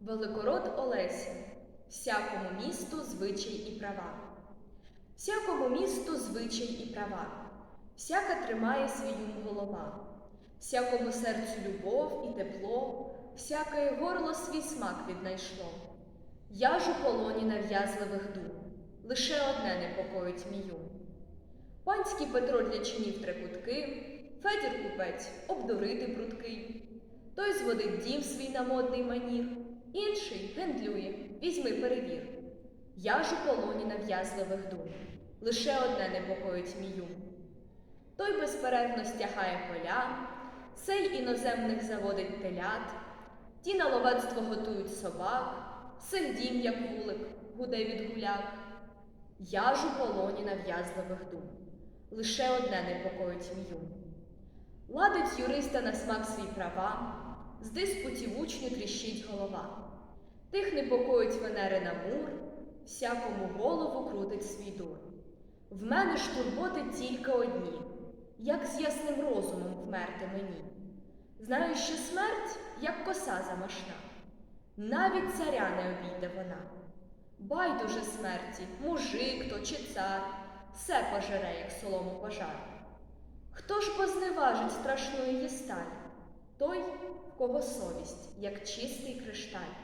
Великород Олеся, всякому місту звичай і права. Всякому місту звичай і права, всяка тримає ум голова, всякому серцю любов і тепло, всяке горло свій смак віднайшло. Я ж у полоні нав'язливих дум, лише одне непокоїть ум. Панський Петро для чинів трикутки, Федір купець обдурити прудкий. Той зводить дім свій на модний манір, інший гендлює, візьми перевір. Я ж у полоні нав'язливих дум, лише одне непокоїть ум. Той безперервно стягає поля, сей іноземних заводить телят, ті на ловецтво готують собак, син дім, як вулик, гуде від гуляк. Я ж у полоні нав'язливих дум, лише одне непокоїть ум. Ладить юриста на смак свій права, з диспутів учню тріщить голова. Тих непокоїть Венери на мур, всякому голову крутить свій дур. В мене ж турботи тільки одні, як з ясним розумом вмерти мені. Знаю, що смерть, як коса замашна, навіть царя не обійде вона. Байдуже смерті, мужик то чи цар, все пожере, як солому пожар. Хто ж позневажить страшну її? Той, в кого совість, як чистий кришталь.